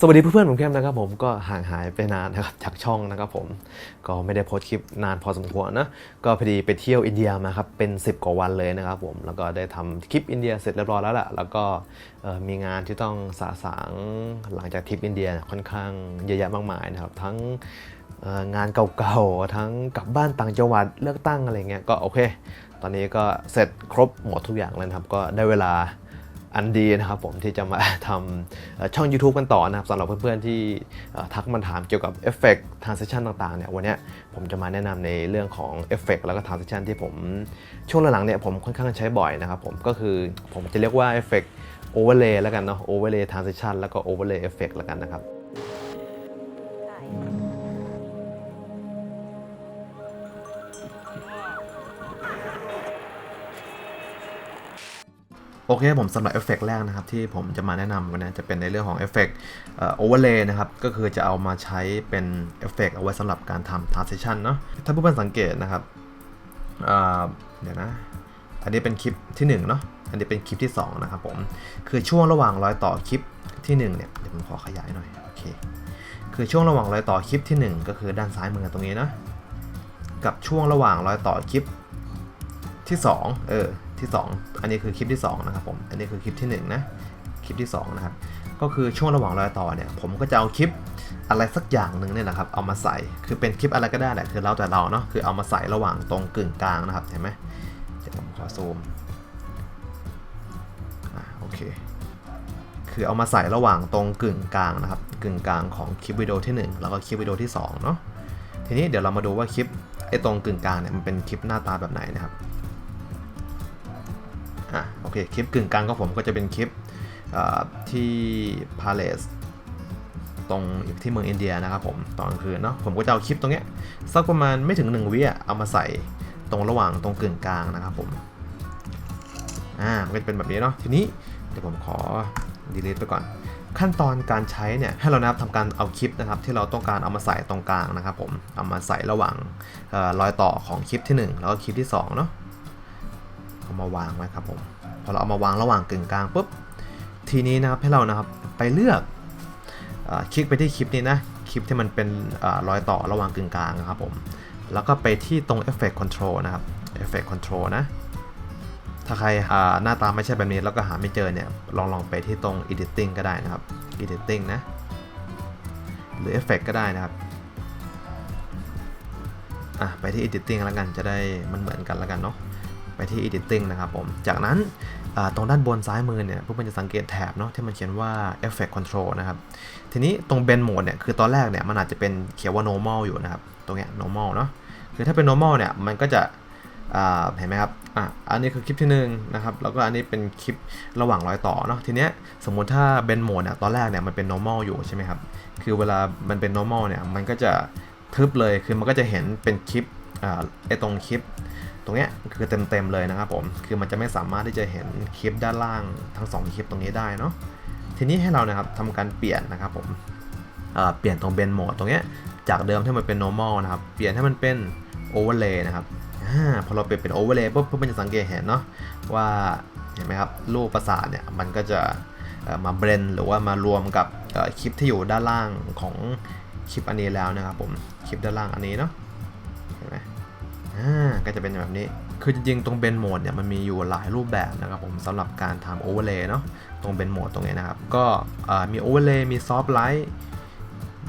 สวัสดีเพื่อนๆผมเข้มนะครับผมก็ห่างหายไปนานนะครับจากช่องนะครับผมก็ไม่ได้โพสต์คลิปนานพอสมควรนะก็พอดีไปเที่ยวอินเดียมาครับเป็น 10 กว่าวันเลยนะครับผมแล้วก็ได้ทำคลิปอินเดียเสร็จเรียบร้อยแล้วแหละแล้วก็มีงานที่ต้องสาสางหลังจากทริปอินเดียค่อนข้างเยอะแยะมากมายนะครับทั้งงานเก่าๆทั้งกลับบ้านต่างจังหวัดเลือกตั้งอะไรเงี้ยก็โอเค ตอนนี้ก็เสร็จครบหมดทุกอย่างแล้วครับก็ได้เวลา อันดีนะครับผมที่จะมาทำช่อง YouTube กันต่อนะครับสำหรับเพื่อนๆที่ทักมาถามเกี่ยวกับเอฟเฟกต์ทรานซิชันต่างๆเนี่ยวันนี้ผมจะมาแนะนำในเรื่องของเอฟเฟกต์แล้วก็ทรานซิชันที่ผมช่วงหลังๆเนี่ยผมค่อนข้างใช้บ่อยนะครับผมก็คือผมจะเรียกว่าเอฟเฟกต์โอเวอร์เลย์แล้วกันเนาะโอเวอร์เลย์ทรานซิชันแล้วก็โอเวอร์เลย์เอฟเฟกต์แล้วกันนะครับ โอเคผมสำหรับเอฟเฟกต์แรกนะครับที่ผมจะมาแนะนำกันนะจะเป็นในเรื่องของเอฟเฟกต์โอเวอร์เลย์นะครับก็คือจะเอามาใช้เป็นเอฟเฟกต์เอาไว้สำหรับการทำ transition เนาะถ้าผู้เพื่อนสังเกตนะครับเดี๋ยวนะอันนี้เป็นคลิปที่1เนาะอันนี้เป็นคลิปที่ 2 นะครับผม คือช่วงระหว่างรอยต่อคลิปที่1เนี่ยเดี๋ยวผมขอขยายหน่อยโอเคคือช่วงระหว่างรอยต่อคลิปที่ 1 ก็คือด้านซ้ายมือตรงนี้นะกับช่วงระหว่างรอยต่อคลิปที่ 2 เออ ที่ 2 อันนี้คือคลิปที่ 2 นะครับผม อันนี้คือคลิปที่ 1 นะ คลิปที่ 2 นะครับ ก็คือช่วงระหว่างรอยต่อเนี่ย ผมก็จะเอาคลิปอะไรสักอย่างหนึ่งเนี่ยนะครับ เอามาใส่ คือเป็นคลิปอะไรก็ได้แหละ คือเราแต่เราเนาะ คือเอามาใส่ระหว่างตรงกึ่งกลางนะครับ เห็นไหมเดี๋ยวผมขอซูมอ่าโอเค คือเอามาใส่ระหว่างตรงกึ่งกลางนะครับ กึ่งกลางของคลิปวิดีโอที่ 1 แล้วก็คลิปวิดีโอที่ 2 เนาะ ทีนี้เดี๋ยวเรามาดูว่าคลิปไอ้ตรงกึ่งกลางเนี่ยมันเป็นคลิปหน้าตาแบบไหนนะครับ อเคคลิปกึ่งกลางของผมก็จะเป็นคลิปที่พาเลสตรงที่เมืองอินเดียนะครับผมตอนกลางคืนเนาะผมก็จะเอาคลิปตรงเนี้ยสักประมาณไม่ถึง 1 วิอะเอามาใส่ตรงระหว่างตรงกึ่งกลางนะครับผมอ่ามันก็จะเป็นแบบนี้เนาะทีนี้เดี๋ยวผมขอ delete ไปก่อน ขั้นตอนการใช้เนี่ยให้เรานะครับทำการเอาคลิปนะครับที่เราต้องการเอามาใส่ตรงกลางนะครับผมเอามาใส่ระหว่างเอ่อรอยต่อของคลิปที่หนึ่งแล้วก็คลิปที่สองเนาะเอามาวางไว้ครับผม อเราเอามาวางระหว่างกึ่งกลางปุ๊บทีนี้นะครับให้เรานะครับไปเลือกอคลิกไปที่คลิปนี้นะคลิปที่มันเป็นอรอยต่อระหว่างกึ่งกลางนะครับผมแล้วก็ไปที่ตรง Effect Control นะครับ Effect Control นะถ้าใครหน้าตาไม่ใช่แบบนี้แล้วก็หาไม่เจอเนี่ยลองลองไปที่ตรง Editing ก็ได้นะครับ Editing นะหรือ Effect ก็ได้นะครับอะไปที่ Editing แล้วกันจะได้มันเหมือนกันแล้วกันเนาะ ไปที่ editing นะครับผม จากนั้นตรงด้านบนซ้ายมือเนี่ยพวกมันจะสังเกตแถบเนาะที่มันเขียนว่า effect control นะครับ ทีนี้ตรง bend mode เนี่ยคือตอนแรกเนี่ยมันอาจจะเป็นเขียนว่า normal อยู่นะครับ ตรงเนี้ย normal เนาะ คือถ้าเป็น normal เนี่ยมันก็จะเห็นไหมครับ อะ อันนี้คือคลิปที่หนึ่งนะครับ แล้วก็อันนี้เป็นคลิประหว่างรอยต่อเนาะ ทีเนี้ยสมมุติถ้า bend mode เนี่ยตอนแรกเนี่ยมันเป็น normal อยู่ใช่ไหมครับ คือเวลามันเป็น normal เนี่ยมันก็จะทึบเลย คือมันก็จะเห็นเป็นคลิปอไอตรงคลิป ตรงเนี้ยคือเต็มๆเลยนะครับผมคือมันจะไม่สามารถที่จะเห็นคลิปด้านล่างทั้ง 2 คลิปตรงนี้ได้เนาะทีนี้ให้เรานะครับทำการเปลี่ยนนะครับผมเเปลี่ยนตรงเบนโหมดตรงเนี้ยจากเดิมที่มันเป็น normal นะครับเปลี่ยนให้มันเป็น overlay นะครับอพอเราเปลี่ยนเป็น overlay ปุ๊บปุ๊บมันจะสังเกตเห็นเนาะว่าเห็นไหมครับรูปประสาทเนี่ยมันก็จะมาเบรนหรือว่ามารวมกับคลิปที่อยู่ด้านล่างของคลิปอันนี้แล้วนะครับผมคลิปด้านล่างอันนี้เนาะ ก็จะเป็นแบบนี้ คือจริงๆ ตรงเบนโหมดเนี่ยมันมีอยู่หลายรูปแบบนะครับผมสำหรับการทำโอเวอร์เลย์เนาะตรงเบนโหมดตรงนี้นะครับ ก็มีโอเวอร์เลย์มีซอฟต์ไลท์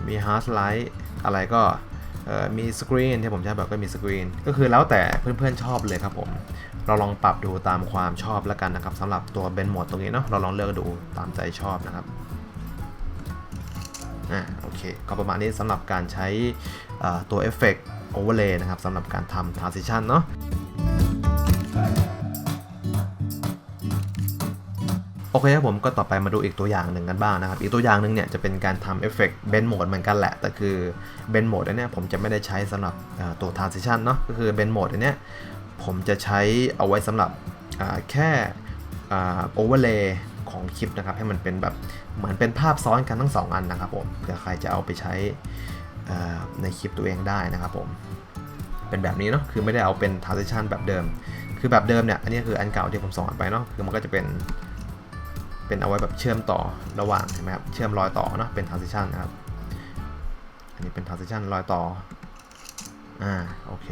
มีฮาร์ดไลท์อะไรก็มีสกรีนที่ผมใช้แบบก็มีสกรีนก็คือแล้วแต่เพื่อนๆชอบเลยครับผม เราลองปรับดูตามความชอบแล้วกันนะครับสำหรับตัวเบนโหมดตรงนี้เนาะเราลองเลือกดูตามใจชอบนะครับอ่าโอเคก็ประมาณนี้สำหรับการใช้ตัวเอฟเฟกต์ โอเวอร์เลย์นะครับสำหรับการทำ transition เนาะโอเคครับผมก็ต่อไปมาดูอีกตัวอย่างหนึ่งกันบ้างนะครับ อีกตัวอย่างหนึ่งเนี่ยจะเป็นการทำเอฟเฟกต์เบนโหมดเหมือนกันแหละ แต่คือเบนโหมดอันเนี้ยผมจะไม่ได้ใช้สำหรับตัว transition เนาะก็คือเบนโหมดอันเนี้ยผมจะใช้เอาไว้สำหรับแค่โอเวอร์เลย์ของคลิปนะครับ ให้มันเป็นแบบเหมือนเป็นภาพซ้อนกันทั้งสองอันนะครับผมเผื่อใครจะเอาไปใช้ ในคลิปตัวเองได้นะครับผม เป็นแบบนี้เนาะ คือไม่ได้เอาเป็น transition แบบเดิม คือแบบเดิมเนี่ย อันนี้คืออันเก่าที่ผมสอนไปเนาะ คือมันก็จะเป็น เป็นเอาไว้แบบเชื่อมต่อระหว่างใช่ไหมครับ เชื่อมรอยต่อเนาะ เป็น transition นะครับ อันนี้เป็น transition รอยต่อ อ่า โอเค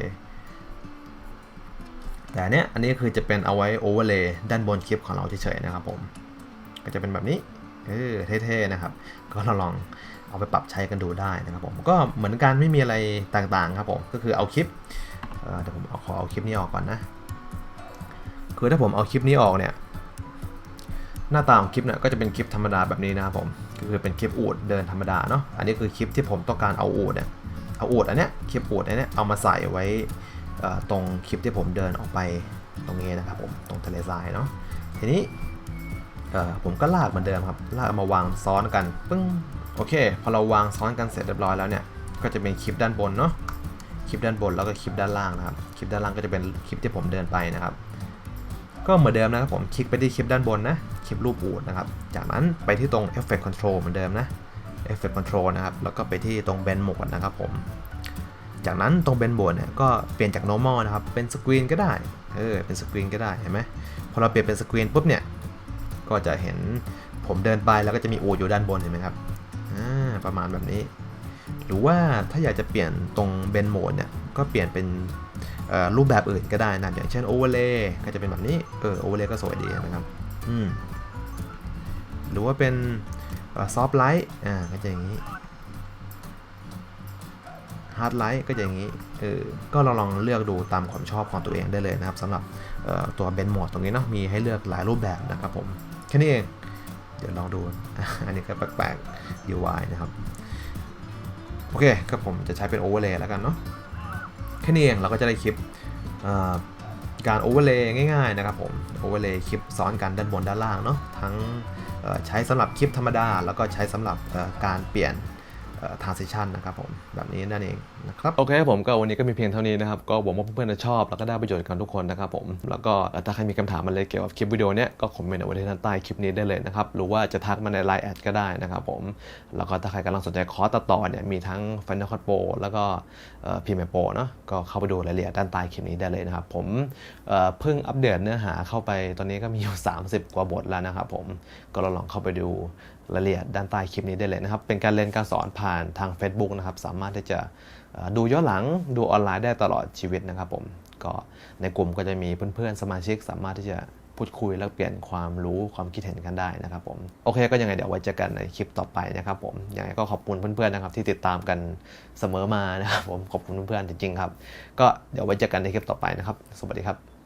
แต่อันเนี้ยอันนี้คือจะเป็นเอาไว้ overlay ด้านบนคลิปของเราเฉยๆนะครับผม ก็จะเป็นแบบนี้ เออเท่ๆนะครับ ก็เราลองเอาไปปรับใช้กันดูได้นะครับผมก็เหมือนกันไม่มีอะไรต่างๆครับผมก็คือเอาคลิปเเดี๋ยวผมเอาขอเอาคลิปนี้ออกก่อนนะ คือถ้าผมเอาคลิปนี้ออกเนี่ยหน้าตาของคลิปเนี่ยก็จะเป็นคลิปธรรมดาแบบนี้นะครับผมก็คือเป็นคลิปอูดเดินธรรมดาเนาะอันนี้คือคลิปที่ผมต้องการเอาอูดเนี่ยเอาอูดอันเนี้ยคลิปอูดอันเนี้ยเอามาใส่ไว้ตรงคลิปที่ผมเดินออกไปตรงนี้นะครับผมตรงทะเลทรายเนาะทีนี้ ผมก็ลากเหมือนเดิมครับลากมาวางซ้อนกันปึ้งโอเค พอเราวางซ้อนกันเสร็จเรียบร้อยแล้วเนี่ยก็จะเป็นคลิปด้านบนเนาะคลิปด้านบนแล้วก็คลิปด้านล่างนะครับคลิปด้านล่างก็จะเป็นคลิปที่ผมเดินไปนะครับ ก็เหมือนเดิมนะครับผมคลิกไปที่คลิปด้านบนนะคลิปรูปอูดนะครับจากนั้นไปที่ตรง Effect Control เหมือนเดิมนะ Effect Control นะครับแล้วก็ไปที่ตรง Bend Mode นะครับผมจากนั้นตรง Bend Mode เนี่ยก็เปลี่ยนจาก normal นะครับเป็นสกรีนก็ได้เออเป็นสกรีนก็ได้เห็นไหมพอเราเปลี่ยนเป็นสกรีนปุ๊บเนี่ย ก็จะเห็นผมเดินไปแล้วก็จะมีอูอยู่ด้านบนเห็นไหมครับประมาณแบบนี้ หรือว่าถ้าอยากจะเปลี่ยนตรง Bend Mode เนี่ยก็เปลี่ยนเป็นรูปแบบอื่นก็ได้นะอย่างเช่น Overlay ก็จะเป็นแบบนี้เออ Overlay ก็สวยดีนะครับอืมหรือว่าเป็นซอฟต์ไลท์อ่าก็จะอย่างนี้ฮาร์ดไลท์ก็จะอย่างนี้เออก็ลองลองเลือกดูตามความชอบของตัวเองได้เลยนะครับสำหรับออตัวเบนโหมดตรงนี้เนาะมีให้เลือกหลายรูปแบบนะครับผม แค่นี้เอง เดี๋ยวลองดู อันนี้ก็แปลกๆ UI นะครับ โอเคก็ผมจะใช้เป็นโอเวอร์เลย์แล้วกันเนาะ แค่นี้เองเราก็จะได้คลิปการโอเวอร์เลย์ง่ายๆนะครับผมโอเวอร์เลย์คลิปซ้อนกันด้านบนด้านล่างเนาะทั้งใช้สำหรับคลิปธรรมดา แล้วก็ใช้สำหรับการเปลี่ยน ทรานซิชันนะครับผมแบบนี้นั่นเองนะครับโอเคผมก็วันนี้ก็มีเพียงเท่านี้นะครับ ก็หวังว่าเพื่อนๆจะชอบ แล้วก็ได้ประโยชน์กันทุกคนนะครับผม แล้วก็ถ้าใครมีคำถามอะไรเกี่ยวกับคลิปวิดีโอเนี้ยก็คอมเมนต์เอาไว้ที่ด้านใต้คลิปนี้ได้เลยนะครับ หรือว่าจะทักมาในไลน์แอดก็ได้นะครับผม แล้วก็ถ้าใครกำลังสนใจคอร์สตัดต่อเนี่ยมีทั้ง Final Cut Pro แล้วก็พีเมโปรเนาะก็เข้าไปดูรายละเอียดด้านใต้คลิปนี้ได้เลยนะครับผมเอ่อเพิ่งอัปเดตเนื้อหาเข้าไปตอนนี้ก็มีอยู่ 30 กว่าบทแล้วนะครับผมก็ลองเข้าไปดู รายละเอียดด้านใต้คลิปนี้ได้เลยนะครับ เป็นการเรียนการสอนผ่านทาง Facebook นะครับ สามารถที่จะดูย้อนหลังดูออนไลน์ได้ตลอดชีวิตนะครับผมก็ในกลุ่มก็จะมีเพื่อนๆสมาชิก สามารถที่จะพูดคุยแลกเปลี่ยนความรู้ความคิดเห็นกันได้นะครับผมโอเคก็ยังไงเดี๋ยวไว้เจอกันในคลิปต่อไปนะครับผมยังไงก็ขอบคุณเพื่อนๆนะครับที่ติดตามกันเสมอมานะครับผมขอบคุณเพื่อนๆจริงๆครับก็เดี๋ยวไว้เจอกันในคลิปต่อไปนะครับ สวัสดีครับ